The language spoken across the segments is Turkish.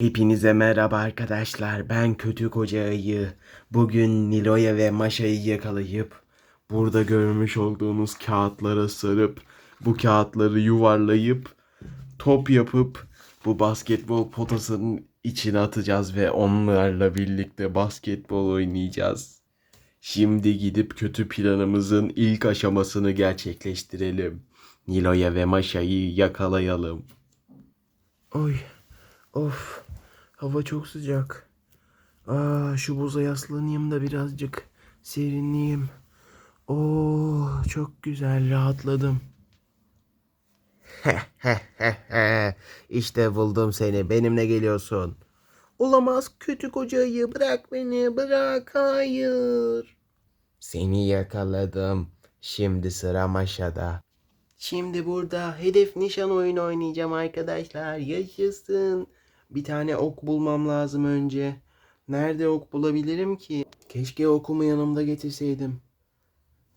Hepinize merhaba arkadaşlar. Ben kötü koca ayı. Bugün Nilo'ya ve Maşa'yı yakalayıp burada görmüş olduğunuz kağıtlara sarıp bu kağıtları yuvarlayıp top yapıp bu basketbol potasının içine atacağız ve onlarla birlikte basketbol oynayacağız. Şimdi gidip kötü planımızın ilk aşamasını gerçekleştirelim. Nilo'ya ve Maşa'yı yakalayalım. Oy. Of. Hava çok sıcak. Aa, şu buza yaslanayım da birazcık serinleyeyim. Oo, çok güzel rahatladım. işte buldum seni. Benimle geliyorsun. Olamaz kötü kocayı. Bırak beni. Bırak. Hayır. Seni yakaladım. Şimdi sıra Maşa'da. Şimdi burada hedef nişan oyunu oynayacağım arkadaşlar. Yaşasın. Bir tane ok bulmam lazım önce. Nerede ok bulabilirim ki? Keşke okumu yanımda getirseydim.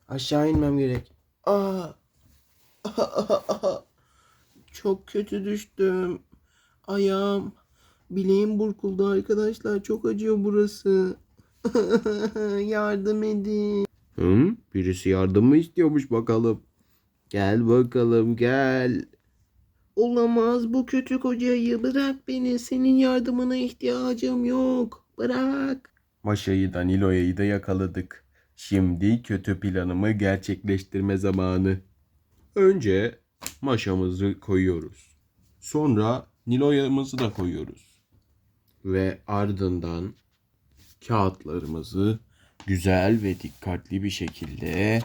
Aşağı inmem gerek. Aa! Çok kötü düştüm. Ayağım. Bileğim burkuldu arkadaşlar. Çok acıyor burası. Yardım edin. Hı? Birisi yardım mı istiyormuş bakalım. Gel bakalım gel. Olamaz bu kötü kocayı bırak beni senin yardımına ihtiyacım yok bırak. Maşa'yı da Nilo'ya'yı da yakaladık. Şimdi kötü planımı gerçekleştirme zamanı. Önce Maşa'mızı koyuyoruz. Sonra Nilo'ya'mızı da koyuyoruz. Ve ardından kağıtlarımızı güzel ve dikkatli bir şekilde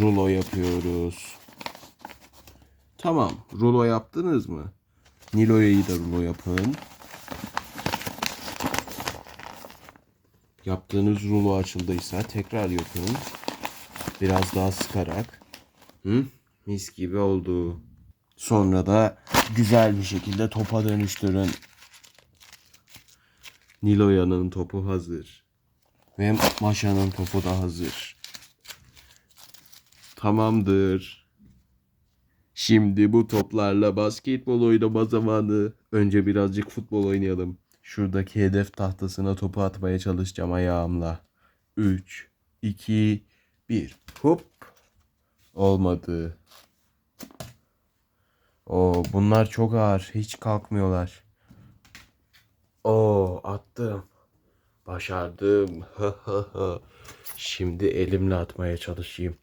rulo yapıyoruz. Tamam. Rulo yaptınız mı? Nilo'yu da rulo yapın. Yaptığınız rulo açıldıysa tekrar yapın. Biraz daha sıkarak. Hı? Mis gibi oldu. Sonra da güzel bir şekilde topa dönüştürün. Niloya'nın topu hazır. Ve Maşa'nın topu da hazır. Tamamdır. Şimdi bu toplarla basketbol oynama zamanı. Önce birazcık futbol oynayalım. Şuradaki hedef tahtasına topu atmaya çalışacağım ayağımla. 3, 2, 1. Hop. Olmadı. Oo, bunlar çok ağır. Hiç kalkmıyorlar. Oo, attım. Başardım. Şimdi elimle atmaya çalışayım.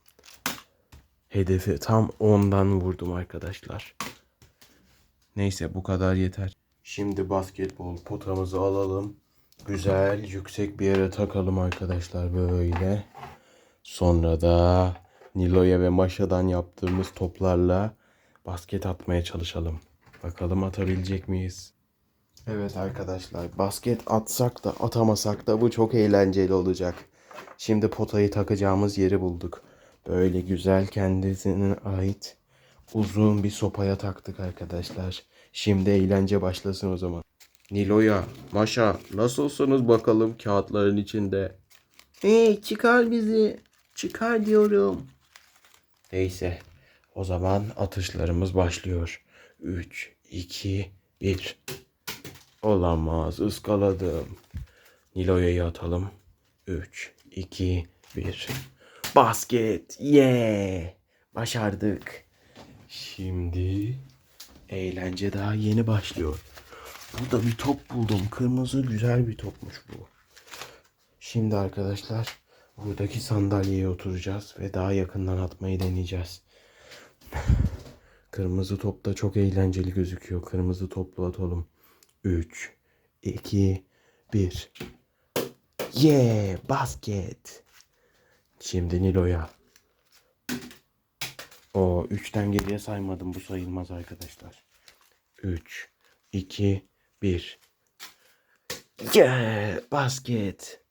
Hedefi tam ondan vurdum arkadaşlar. Neyse bu kadar yeter. Şimdi basketbol potamızı alalım. Güzel yüksek bir yere takalım arkadaşlar böyle. Sonra da Nilo'ya ve Maşa'dan yaptığımız toplarla basket atmaya çalışalım. Bakalım atabilecek miyiz? Evet arkadaşlar basket atsak da atamasak da bu çok eğlenceli olacak. Şimdi potayı takacağımız yeri bulduk. Böyle güzel kendisine ait uzun bir sopaya taktık arkadaşlar. Şimdi eğlence başlasın o zaman. Nilo'ya, Maşa nasılsınız bakalım kağıtların içinde? Hey çıkar bizi. Çıkar diyorum. Neyse o zaman atışlarımız başlıyor. 3, 2, 1. Olamaz ıskaladım. Nilo'ya'yı atalım. 3, 2, 1. Basket. Yeah. Başardık. Şimdi eğlence daha yeni başlıyor. Burada bir top buldum. Kırmızı güzel bir topmuş bu. Şimdi arkadaşlar buradaki sandalyeye oturacağız ve daha yakından atmayı deneyeceğiz. Kırmızı top da çok eğlenceli gözüküyor. Kırmızı toplu atalım. 3, 2, 1. Yeah, basket. Şimdi Nilo'ya. O 3'ten geriye saymadım. Bu sayılmaz arkadaşlar. 3, 2, 1. Yeah, basket.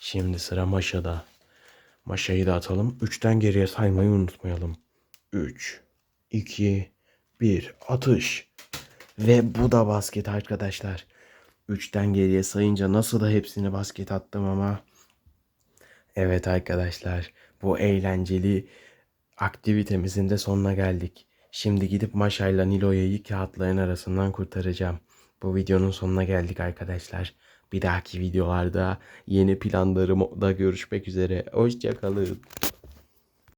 Şimdi sıra Maşa'da. Maşa'yı da atalım. 3'ten geriye saymayı unutmayalım. 3, 2, 1. Atış. Ve bu da basket arkadaşlar. 3'ten geriye sayınca nasıl da hepsini basket attım ama. Evet arkadaşlar. Bu eğlenceli aktivitemizin de sonuna geldik. Şimdi gidip Maşa'yla Nilo'ya'yı kağıtların arasından kurtaracağım. Bu videonun sonuna geldik arkadaşlar. Bir dahaki videolarda yeni planlarımda görüşmek üzere. Hoşçakalın.